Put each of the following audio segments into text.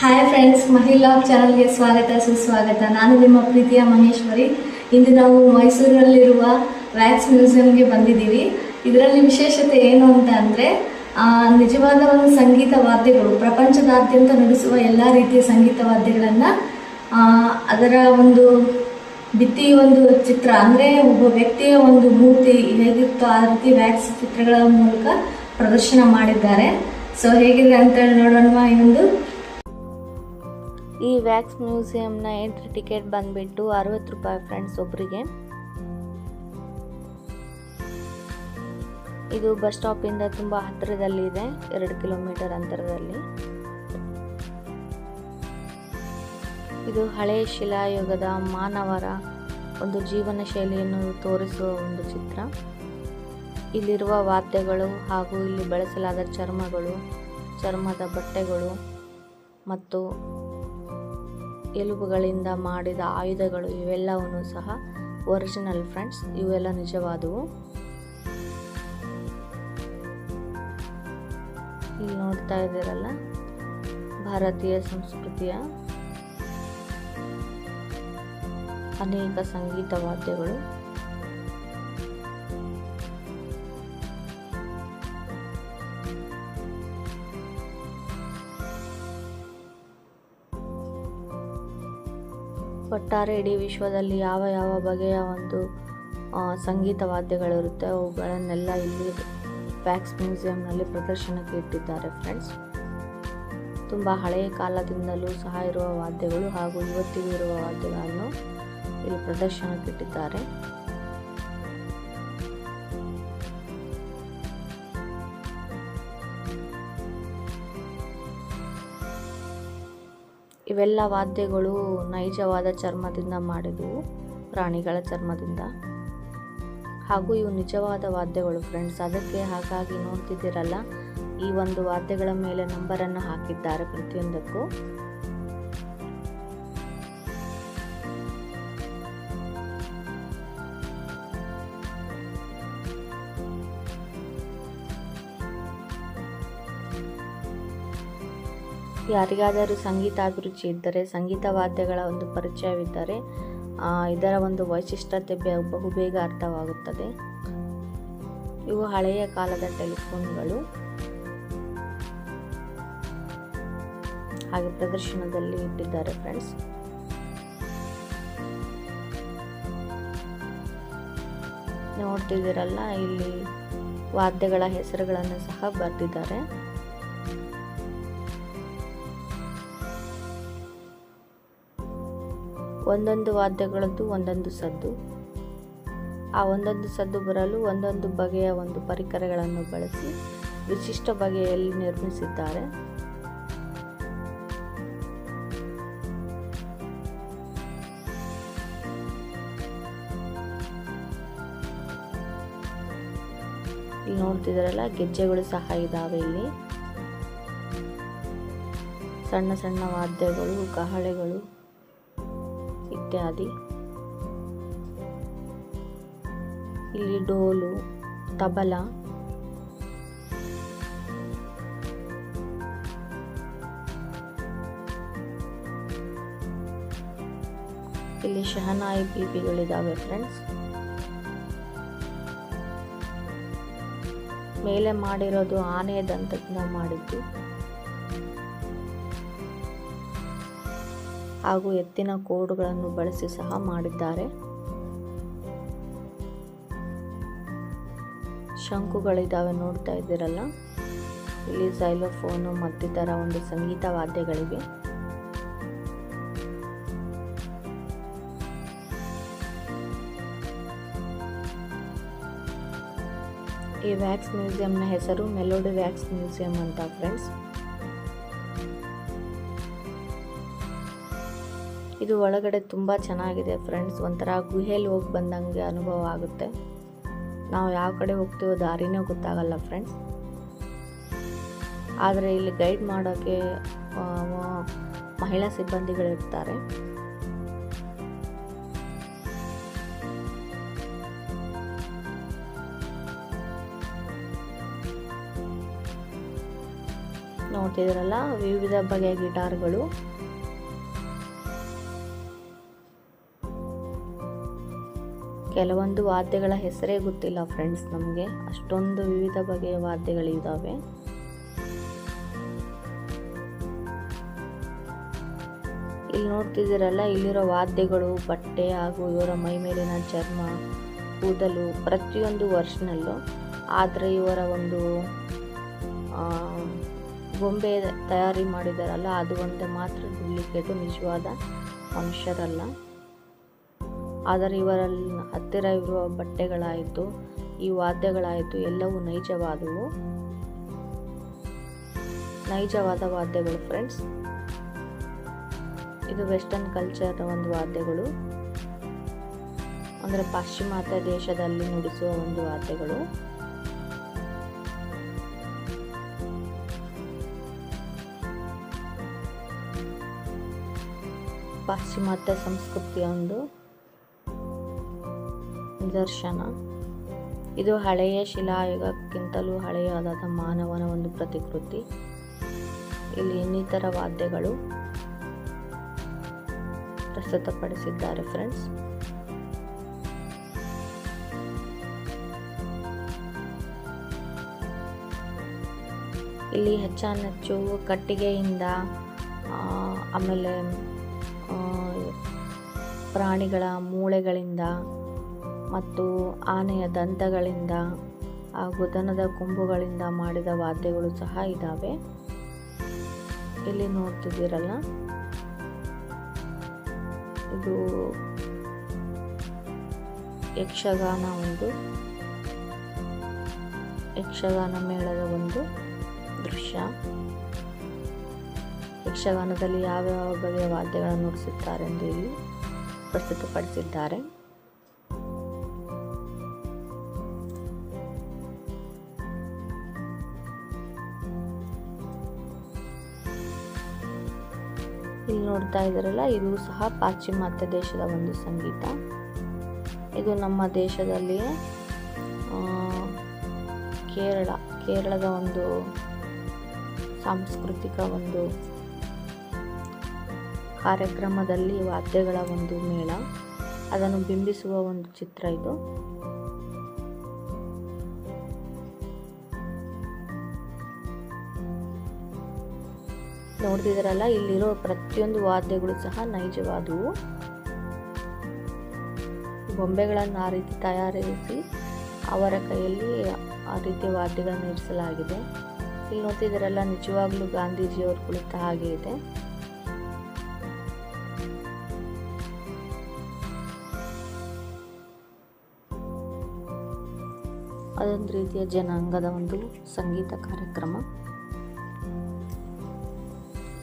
Hi friends ಮಹಿಳಾ ಚಾನಲ್ಗೆ ಸ್ವಾಗತ, ಸುಸ್ವಾಗತ. ನಾನು ನಿಮ್ಮ ಪ್ರೀತಿಯ ಮಹೇಶ್ವರಿ. ಇಂದು ನಾವು ಮೈಸೂರಲ್ಲಿರುವ ವ್ಯಾಕ್ಸ್ ಮ್ಯೂಸಿಯಂಗೆ ಬಂದಿದ್ದೀವಿ. ಇದರಲ್ಲಿ ವಿಶೇಷತೆ ಏನು ಅಂತ ಅಂದರೆ ನಿಜವಾದ ಒಂದು ಸಂಗೀತ ವಾದ್ಯಗಳು, ಪ್ರಪಂಚದಾದ್ಯಂತ ನುಡಿಸುವ ಎಲ್ಲ ರೀತಿಯ ಸಂಗೀತ ವಾದ್ಯಗಳನ್ನು ಅದರ ಒಂದು ಬಿತ್ತಿ ಒಂದು ಚಿತ್ರ, ಅಂದರೆ ಒಬ್ಬ ವ್ಯಕ್ತಿಯ ಒಂದು ಮೂರ್ತಿ ಹೇಗಿರುತ್ತೋ ಆ ರೀತಿ ವ್ಯಾಕ್ಸ್ ಚಿತ್ರಗಳ ಮೂಲಕ ಪ್ರದರ್ಶನ ಮಾಡಿದ್ದಾರೆ. ಸೊ ಹೇಗಿದೆ ಅಂತ ಹೇಳಿ ನೋಡೋಣ ಈ ಒಂದು ಈ ವ್ಯಾಕ್ಸ್ ಮ್ಯೂಸಿಯಂನ ಎಂಟ್ರಿ ಟಿಕೆಟ್ ಬಂದ್ಬಿಟ್ಟು ಅರವತ್ತು ರೂಪಾಯಿ ಫ್ರೆಂಡ್ಸ್ ಒಬ್ಬರಿಗೆ ಇದು ಬಸ್ ಸ್ಟಾಪಿಂದ ತುಂಬ ಹತ್ತಿರದಲ್ಲಿದೆ, ಎರಡು ಕಿಲೋಮೀಟರ್ ಅಂತರದಲ್ಲಿ. ಇದು ಹಳೆ ಶಿಲಾಯುಗದ ಮಾನವರ ಒಂದು ಜೀವನ ಶೈಲಿಯನ್ನು ತೋರಿಸುವ ಒಂದು ಚಿತ್ರ. ಇಲ್ಲಿರುವ ವಾದ್ಯಗಳು ಹಾಗೂ ಇಲ್ಲಿ ಬಳಸಲಾದ ಚರ್ಮಗಳು, ಚರ್ಮದ ಬಟ್ಟೆಗಳು ಮತ್ತು ಎಲುಬುಗಳಿಂದ ಮಾಡಿದ ಆಯುಧಗಳು ಇವೆಲ್ಲವನ್ನು ಸಹ ಒರಿಜಿನಲ್ ಫ್ರೆಂಡ್ಸ್ ಇವೆಲ್ಲ ನಿಜವಾದವು. ಇಲ್ಲಿ ನೋಡ್ತಾ ಇದ್ದೀರಲ್ಲ, ಭಾರತೀಯ ಸಂಸ್ಕೃತಿಯ ಅನೇಕ ಸಂಗೀತ ವಾದ್ಯಗಳು. ಒಟ್ಟಾರೆ ಇಡೀ ವಿಶ್ವದಲ್ಲಿ ಯಾವ ಯಾವ ಬಗೆಯ ಒಂದು ಸಂಗೀತ ವಾದ್ಯಗಳಿರುತ್ತೆ, ಅವುಗಳನ್ನೆಲ್ಲ ಇಲ್ಲಿ ಫ್ಯಾಕ್ಸ್ ಮ್ಯೂಸಿಯಂನಲ್ಲಿ ಪ್ರದರ್ಶನಕ್ಕೆ ಇಟ್ಟಿದ್ದಾರೆ ಫ್ರೆಂಡ್ಸ್ ತುಂಬ ಹಳೆಯ ಕಾಲದಿಂದಲೂ ಸಹ ಇರುವ ವಾದ್ಯಗಳು ಹಾಗೂ ಇವತ್ತಿಗೂ ಇರುವ ವಾದ್ಯಗಳನ್ನು ಇಲ್ಲಿ ಪ್ರದರ್ಶನಕ್ಕೆ ಇಟ್ಟಿದ್ದಾರೆ. ಇವೆಲ್ಲ ವಾದ್ಯಗಳು ನೈಜವಾದ ಚರ್ಮದಿಂದ ಮಾಡಿದವು, ಪ್ರಾಣಿಗಳ ಚರ್ಮದಿಂದ. ಹಾಗೂ ಇವು ನಿಜವಾದ ವಾದ್ಯಗಳು ಫ್ರೆಂಡ್ಸ್ ಅದಕ್ಕೆ ಹಾಗಾಗಿ ನೋಡ್ತಿದ್ದೀರಲ್ಲ, ಈ ಒಂದು ವಾದ್ಯಗಳ ಮೇಲೆ ನಂಬರನ್ನು ಹಾಕಿದ್ದಾರೆ ಪ್ರತಿಯೊಂದಕ್ಕೂ. ಯಾರಿಗಾದರೂ ಸಂಗೀತ ಅಭಿರುಚಿ ಇದ್ದರೆ ಸಂಗೀತ ವಾದ್ಯಗಳ ಒಂದು ಪರಿಚಯವಿದ್ದರೆ ಇದರ ಒಂದು ವೈಶಿಷ್ಟ್ಯತೆ ಬಹು ಬಹುಬೇಗ ಅರ್ಥವಾಗುತ್ತದೆ. ಇವು ಹಳೆಯ ಕಾಲದ ಟೆಲಿಫೋನ್ಗಳು. ಹಾಗೆ ಪ್ರದರ್ಶನದಲ್ಲಿ ಇಟ್ಟಿದ್ದಾರೆ ಫ್ರೆಂಡ್ಸ್. ನೋಡ್ತಿದ್ದೀರಲ್ಲ, ಇಲ್ಲಿ ವಾದ್ಯಗಳ ಹೆಸರುಗಳನ್ನು ಸಹ ಬರೆದಿದ್ದಾರೆ. ಒಂದೊಂದು ವಾದ್ಯಗಳದ್ದು ಒಂದೊಂದು ಸದ್ದು. ಆ ಒಂದೊಂದು ಸದ್ದು ಬರಲು ಒಂದೊಂದು ಬಗೆಯ ಒಂದು ಪರಿಕರಗಳನ್ನು ಬಳಸಿ ವಿಶಿಷ್ಟ ಬಗೆಯಲ್ಲಿ ನಿರ್ಮಿಸಿದ್ದಾರೆ. ಇಲ್ಲಿ ನೋಡ್ತಿದಾರಲ್ಲ ಗೆಜ್ಜೆಗಳು ಸಹ ಇದಾವೆ ಇಲ್ಲಿ. ಸಣ್ಣ ಸಣ್ಣ ವಾದ್ಯಗಳು ಕಹಳೆಗಳು ಇತ್ಯಾದಿ ಇಲ್ಲಿ ಡೋಲು ತಬಲ. ಇಲ್ಲಿ ಶಹನಾಯಿ ಪೀಪಿಗಳಿದ್ದಾವೆ ಫ್ರೆಂಡ್ಸ್ ಮೇಲೆ ಮಾಡಿರೋದು ಆನೆಯ ದಂತದಿಂದ ಮಾಡಿದ್ದು. ಹಾಗೂ ಎತ್ತಿನ ಕೋಡುಗಳನ್ನು ಬಳಸಿ ಸಹ ಮಾಡಿದ್ದಾರೆ. ಶಂಕುಗಳಿದ್ದಾವೆ ನೋಡ್ತಾ ಇದ್ದೀರಲ್ಲ. ಇಲ್ಲಿ ಸೈಲೋಫೋನು ಮತ್ತಿತರ ಒಂದು ಸಂಗೀತ ವಾದ್ಯಗಳಿವೆ. ಈ ವ್ಯಾಕ್ಸ್ ಮ್ಯೂಸಿಯಂನ ಹೆಸರು ಮೆಲೋಡಿ ವ್ಯಾಕ್ಸ್ ಮ್ಯೂಸಿಯಂ ಅಂತ ಫ್ರೆಂಡ್ಸ್. ಇದು ಒಳಗಡೆ ತುಂಬ ಚೆನ್ನಾಗಿದೆ ಫ್ರೆಂಡ್ಸ್ ಒಂಥರ ಗುಹೆಯಲ್ಲಿ ಹೋಗಿ ಬಂದಂಗೆ ಅನುಭವ ಆಗುತ್ತೆ. ನಾವು ಯಾವ ಕಡೆ ಹೋಗ್ತೀವೋ ದಾರಿನೇ ಗೊತ್ತಾಗಲ್ಲ ಫ್ರೆಂಡ್ಸ್ ಆದರೆ ಇಲ್ಲಿ ಗೈಡ್ ಮಾಡೋಕ್ಕೆ ಮಹಿಳಾ ಸಿಬ್ಬಂದಿಗಳಿರ್ತಾರೆ ನೋಡ್ತಿದ್ರಲ್ಲ ವಿವಿಧ ಬಗೆಯ ಗಿಟಾರ್ಗಳು ಕೆಲವೊಂದು ವಾದ್ಯಗಳ ಹೆಸರೇ ಗೊತ್ತಿಲ್ಲ ಫ್ರೆಂಡ್ಸ್ ನಮಗೆ. ಅಷ್ಟೊಂದು ವಿವಿಧ ಬಗೆಯ ವಾದ್ಯಗಳಿದ್ದಾವೆ ಇಲ್ಲಿ ನೋಡ್ತಿದ್ದೀರಲ್ಲ, ಇಲ್ಲಿರೋ ವಾದ್ಯಗಳು, ಬಟ್ಟೆ ಹಾಗೂ ಇವರ ಮೈ ಮೇಲಿನ ಚರ್ಮ, ಕೂದಲು ಪ್ರತಿಯೊಂದು ವರ್ಷನಲ್ಲೂ. ಆದರೆ ಇವರ ಒಂದು ಗೊಂಬೆ ತಯಾರಿ ಮಾಡಿದಾರಲ್ಲ, ಅದು ಒಂದು ಮಾತ್ರ ಡೂಪ್ಲಿಕೇಟು ನಿಜವಾದ ಮನುಷ್ಯರಲ್ಲ ಆದರೆ ಇವರಲ್ಲಿ ಹತ್ತಿರ ಇರುವ ಬಟ್ಟೆಗಳಾಯಿತು, ಈ ವಾದ್ಯಗಳಾಯಿತು, ಎಲ್ಲವೂ ನೈಜವಾದವು. ನೈಜವಾದ ವಾದ್ಯಗಳು ಫ್ರೆಂಡ್ಸ್ ಇದು ವೆಸ್ಟರ್ನ್ ಕಲ್ಚರ್ನ ಒಂದು ವಾದ್ಯಗಳು. ಅಂದರೆ ಪಾಶ್ಚಿಮಾತ್ಯ ದೇಶದಲ್ಲಿ ನುಡಿಸುವ ಒಂದು ವಾದ್ಯಗಳು. ಪಾಶ್ಚಿಮಾತ್ಯ ಸಂಸ್ಕೃತಿಯ ಒಂದು ನಿದರ್ಶನ. ಇದು ಹಳೆಯ ಶಿಲಾಯುಗಕ್ಕಿಂತಲೂ ಹಳೆಯದಾದ ಮಾನವನ ಒಂದು ಪ್ರತಿಕೃತಿ. ಇಲ್ಲಿ ಇನ್ನಿತರ ವಾದ್ಯಗಳು ಪ್ರಸ್ತುತಪಡಿಸಿದ್ದಾರೆ ಫ್ರೆಂಡ್ಸ್ ಇಲ್ಲಿ ಹೆಚ್ಚಾನೆಚ್ಚು ಕಟ್ಟಿಗೆಯಿಂದ ಆಮೇಲೆ ಪ್ರಾಣಿಗಳ ಮೂಳೆಗಳಿಂದ ಮತ್ತು ಆನೆಯ ದಂತಗಳಿಂದ ಹಾಗೂ ದನದ ಕೊಂಬುಗಳಿಂದ ಮಾಡಿದ ವಾದ್ಯಗಳು ಸಹ ಇದ್ದಾವೆ ಇಲ್ಲಿ ನೋಡ್ತಿದ್ದೀರಲ್ಲ? ಇದು ಯಕ್ಷಗಾನ ಒಂದು. ಯಕ್ಷಗಾನ ಮೇಳದ ಒಂದು ದೃಶ್ಯ. ಯಕ್ಷಗಾನದಲ್ಲಿ ಯಾವ್ಯಾವ ಬಗೆಯ ವಾದ್ಯಗಳನ್ನು ನುಡಿಸುತ್ತಾರೆಂದು ಇಲ್ಲಿ ಪ್ರಸ್ತುತಪಡಿಸಿದ್ದಾರೆ. ನೋಡ್ತಾ ಇದ್ದೀರಲ್ಲ ಇದು ಸಹ ಪಾಶ್ಚಿಮಾತ್ಯ ದೇಶದ ಒಂದು ಸಂಗೀತ. ಇದು ನಮ್ಮ ದೇಶದಲ್ಲಿಯೇ ಕೇರಳ, ಕೇರಳದ ಒಂದು ಸಾಂಸ್ಕೃತಿಕ ಒಂದು ಕಾರ್ಯಕ್ರಮದಲ್ಲಿ ವಾದ್ಯಗಳ ಒಂದು ಮೇಳ. ಅದನ್ನು ಬಿಂಬಿಸುವ ಒಂದು ಚಿತ್ರ ಇದು. ನೋಡ್ತಿದ್ದೀರಲ್ಲ, ಇಲ್ಲಿರೋ ಪ್ರತಿಯೊಂದು ವಾದ್ಯಗಳು ಸಹ ನೈಜವಾದವು. ಗೊಂಬೆಗಳನ್ನು ಆ ರೀತಿ ತಯಾರಿಸಿ ಅವರ ಕೈಯಲ್ಲಿ ಆ ರೀತಿ ವಾದ್ಯಗಳನ್ನು ಇರಿಸಲಾಗಿದೆ. ಇಲ್ಲಿ ನೋಡ್ತಿದ್ದೀರಲ್ಲ, ನಿಜವಾಗ್ಲೂ ಗಾಂಧೀಜಿಯವರು ಕುಳಿತ ಹಾಗೆ ಇದೆ. ಅದೊಂದು ರೀತಿಯ ಜನಾಂಗದ ಒಂದು ಸಂಗೀತ ಕಾರ್ಯಕ್ರಮ.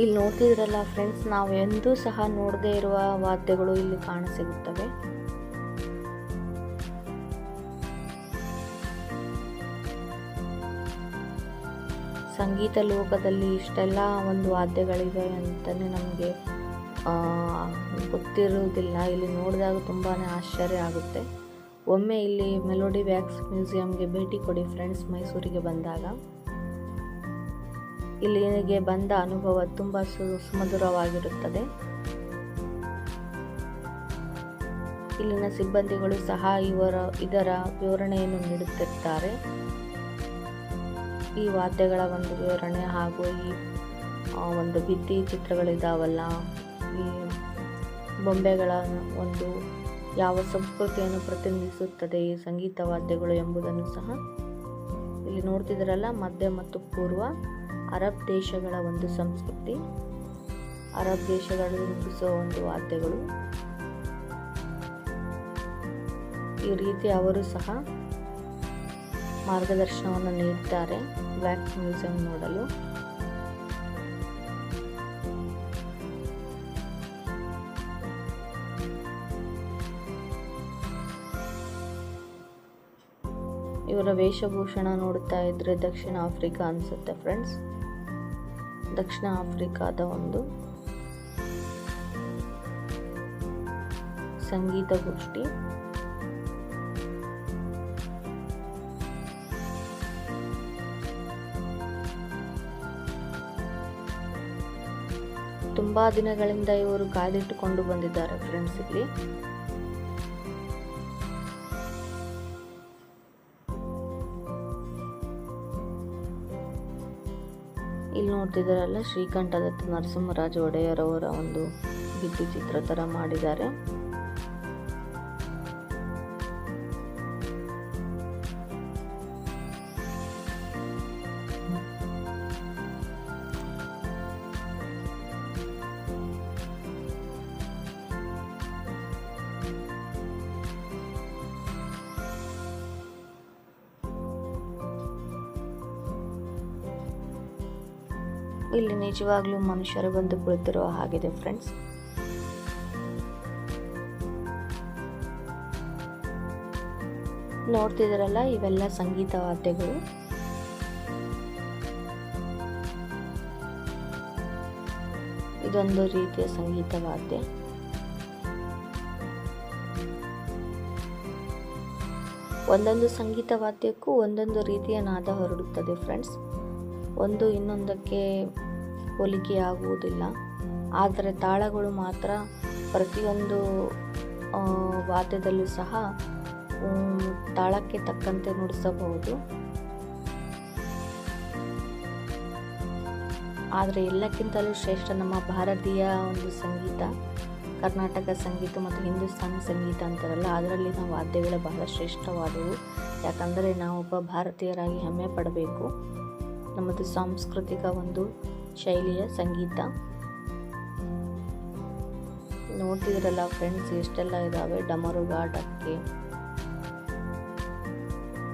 ಇಲ್ಲಿ ನೋಡ್ತಿದ್ರಲ್ಲ ಫ್ರೆಂಡ್ಸ್ ನಾವು ಎಂದೂ ಸಹ ನೋಡದೇ ಇರುವ ವಾದ್ಯಗಳು ಇಲ್ಲಿ ಕಾಣಸಿಗುತ್ತವೆ. ಸಂಗೀತ ಲೋಕದಲ್ಲಿ ಇಷ್ಟೆಲ್ಲ ಒಂದು ವಾದ್ಯಗಳಿವೆ ಅಂತಲೇ ನಮಗೆ ಗೊತ್ತಿರುವುದಿಲ್ಲ. ಇಲ್ಲಿ ನೋಡಿದಾಗ ತುಂಬಾ ಆಶ್ಚರ್ಯ ಆಗುತ್ತೆ. ಒಮ್ಮೆ ಇಲ್ಲಿ ಮೆಲೋಡಿ ವ್ಯಾಕ್ಸ್ ಮ್ಯೂಸಿಯಂಗೆ ಭೇಟಿ ಕೊಡಿ ಫ್ರೆಂಡ್ಸ್ ಮೈಸೂರಿಗೆ ಬಂದಾಗ. ಇಲ್ಲಿಗೆ ಬಂದ ಅನುಭವ ತುಂಬ ಸು ಸುಮಧುರವಾಗಿರುತ್ತದೆ. ಇಲ್ಲಿನ ಸಿಬ್ಬಂದಿಗಳು ಸಹ ಇವರ, ಇದರ ವಿವರಣೆಯನ್ನು ನೀಡುತ್ತಿರ್ತಾರೆ ಈ ವಾದ್ಯಗಳ ಒಂದು ವಿವರಣೆ ಹಾಗೂ ಈ ಒಂದು ಭಿತ್ತಿ ಚಿತ್ರಗಳಿದಾವಲ್ಲ, ಈ ಬೊಂಬೆಗಳ ಒಂದು ಯಾವ ಸಂಸ್ಕೃತಿಯನ್ನು ಪ್ರತಿನಿಧಿಸುತ್ತದೆ ಈ ಸಂಗೀತ ವಾದ್ಯಗಳು ಎಂಬುದನ್ನು ಸಹ ಇಲ್ಲಿ ನೋಡ್ತಿದ್ದೀರಲ್ಲ, ಮಧ್ಯ ಮತ್ತು ಪೂರ್ವ. ಅರಬ್ ದೇಶಗಳ ಒಂದು ಸಂಸ್ಕೃತಿ, ಅರಬ್ ದೇಶಗಳು ರೂಪಿಸುವ ಒಂದು ವಾದ್ಯಗಳು. ಈ ರೀತಿ ಅವರು ಸಹ ಮಾರ್ಗದರ್ಶನವನ್ನು ನೀಡುತ್ತಾರೆ ವ್ಯಾಕ್ಸ್ ಮ್ಯೂಸಿಯಂ ನೋಡಲು. ಇವರ ವೇಷಭೂಷಣ ನೋಡುತ್ತಾ ಇದ್ರೆ ದಕ್ಷಿಣ ಆಫ್ರಿಕಾ ಅನಿಸುತ್ತೆ ಫ್ರೆಂಡ್ಸ್ ದಕ್ಷಿಣ ಆಫ್ರಿಕಾದ ಒಂದು ಸಂಗೀತ ಗೋಷ್ಠಿ ತುಂಬ ದಿನಗಳಿಂದ ಇವರು ಕಾಯ್ದಿಟ್ಟುಕೊಂಡು ಬಂದಿದ್ದಾರೆ ಫ್ರೆಂಡ್ಸ್ ಇಲ್ಲಿ. ಇಲ್ಲಿ ನೋಡ್ತಿದ್ದಾರಲ್ಲ ಶ್ರೀಕಂಠದತ್ತ ನರಸಿಂಹರಾಜ ಒಡೆಯರ್ ಅವರ ಒಂದು ಭಿತ್ತಿ ಚಿತ್ರ ಥರ ಮಾಡಿದ್ದಾರೆ. ಇಲ್ಲಿ ನಿಜವಾಗ್ಲೂ ಮನುಷ್ಯರು ಬಂದು ಕುಳಿತಿರುವ ಹಾಗಿದೆ ಫ್ರೆಂಡ್ಸ್ ನೋಡ್ತಿದ್ರಲ್ಲ ಇವೆಲ್ಲ ಸಂಗೀತ ವಾದ್ಯಗಳು. ಇದೊಂದು ರೀತಿಯ ಸಂಗೀತ ವಾದ್ಯ. ಒಂದೊಂದು ಸಂಗೀತ ವಾದ್ಯಕ್ಕೂ ಒಂದೊಂದು ರೀತಿಯ ನಾದ ಹೊರಡುತ್ತದೆ ಫ್ರೆಂಡ್ಸ್ ಒಂದು ಇನ್ನೊಂದಕ್ಕೆ ಹೋಲಿಕೆ ಆಗುವುದಿಲ್ಲ ಆದರೆ ತಾಳಗಳು ಮಾತ್ರ ಪ್ರತಿಯೊಂದು ವಾದ್ಯದಲ್ಲೂ ಸಹ ತಾಳಕ್ಕೆ ತಕ್ಕಂತೆ ನುಡಿಸಬಹುದು. ಆದರೆ ಎಲ್ಲಕ್ಕಿಂತಲೂ ಶ್ರೇಷ್ಠ ನಮ್ಮ ಭಾರತೀಯ ಒಂದು ಸಂಗೀತ, ಕರ್ನಾಟಕ ಸಂಗೀತ ಮತ್ತು ಹಿಂದೂಸ್ತಾನಿ ಸಂಗೀತ ಅಂತಾರಲ್ಲ, ಅದರಲ್ಲಿನ ವಾದ್ಯಗಳು ಬಹಳ ಶ್ರೇಷ್ಠವಾದವು. ಯಾಕಂದರೆ ನಾವೊಬ್ಬ ಭಾರತೀಯರಾಗಿ ಹೆಮ್ಮೆ ಪಡಬೇಕು. ನಮ್ಮದು ಸಾಂಸ್ಕೃತಿಕ ಒಂದು ಶೈಲಿಯ ಸಂಗೀತ. ನೋಡ್ತಿದ್ರಲ್ಲ ಫ್ರೆಂಡ್ಸ್ ಎಷ್ಟೆಲ್ಲ ಇದ್ದಾವೆ ಡಮರುಗ, ಡಕ್ಕೆ,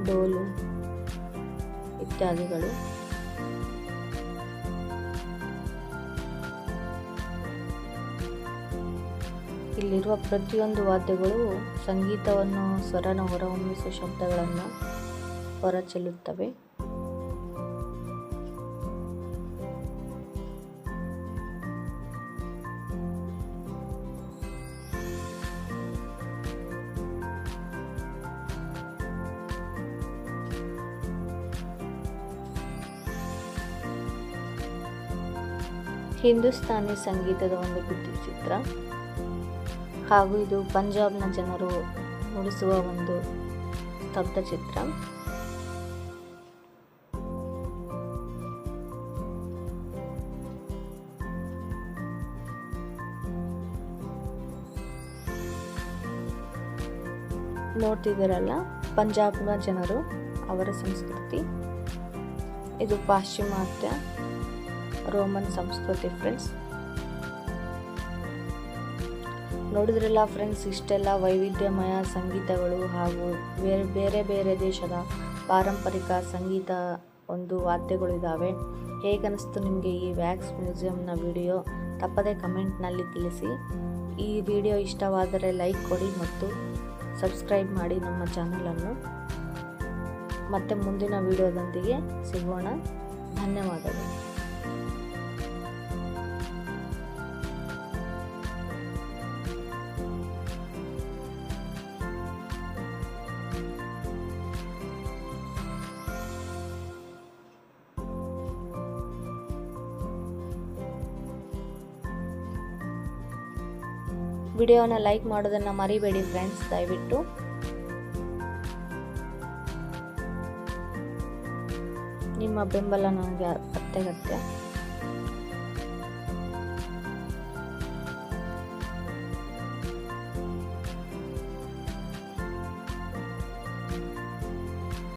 ಡೋಲು ಇತ್ಯಾದಿಗಳು. ಇಲ್ಲಿರುವ ಪ್ರತಿಯೊಂದು ವಾದ್ಯಗಳು ಸಂಗೀತವನ್ನು ಸ್ವರನ ಹೊರಹೊಮ್ಮಿಸುವ ಶಬ್ದಗಳನ್ನು ಹೊರಚೆಲ್ಲುತ್ತವೆ. ಹಿಂದೂಸ್ತಾನಿ ಸಂಗೀತದ ಒಂದು ಚಿತ್ರ ಹಾಗೂ ಇದು ಪಂಜಾಬ್ನ ಜನರು ನುಡಿಸುವ ಒಂದು ಸ್ತಬ್ಧ ಚಿತ್ರ. ನೋಡ್ತಿದ್ದೀರಲ್ಲ, ಪಂಜಾಬ್ನ ಜನರು ಅವರ ಸಂಸ್ಕೃತಿ. ಇದು ಪಾಶ್ಚಿಮಾತ್ಯ. ರೋಮನ್ ಸಂಸ್ಕೃತಿ ಫ್ರೆಂಡ್ಸ್ ನೋಡಿದ್ರಲ್ಲ ಫ್ರೆಂಡ್ಸ್ ಇಷ್ಟೆಲ್ಲ ವೈವಿಧ್ಯಮಯ ಸಂಗೀತಗಳು ಹಾಗೂ ಬೇರೆ ಬೇರೆ ಬೇರೆ ದೇಶದ ಪಾರಂಪರಿಕ ಸಂಗೀತ ಒಂದು ವಾದ್ಯಗಳು ಇದ್ದಾವೆ ಹೇಗನ್ನಿಸ್ತು ನಿಮಗೆ ಈ ವ್ಯಾಕ್ಸ್ ಮ್ಯೂಸಿಯಂನ ವಿಡಿಯೋ ತಪ್ಪದೇ ಕಮೆಂಟ್ನಲ್ಲಿ ತಿಳಿಸಿ. ಈ ವಿಡಿಯೋ ಇಷ್ಟವಾದರೆ ಲೈಕ್ ಕೊಡಿ ಮತ್ತು ಸಬ್ಸ್ಕ್ರೈಬ್ ಮಾಡಿ ನಮ್ಮ ಚಾನಲನ್ನು ಮತ್ತೆ ಮುಂದಿನ ವಿಡಿಯೋದೊಂದಿಗೆ ಸಿಗೋಣ. ಧನ್ಯವಾದಗಳು. ವಿಡಿಯೋನ ಲೈಕ್ ಮಾಡೋದನ್ನು ಮರಿಬೇಡಿ ಫ್ರೆಂಡ್ಸ್ ದಯವಿಟ್ಟು. ನಿಮ್ಮ ಬೆಂಬಲ ನನಗೆ ಅತ್ಯಗತ್ಯ.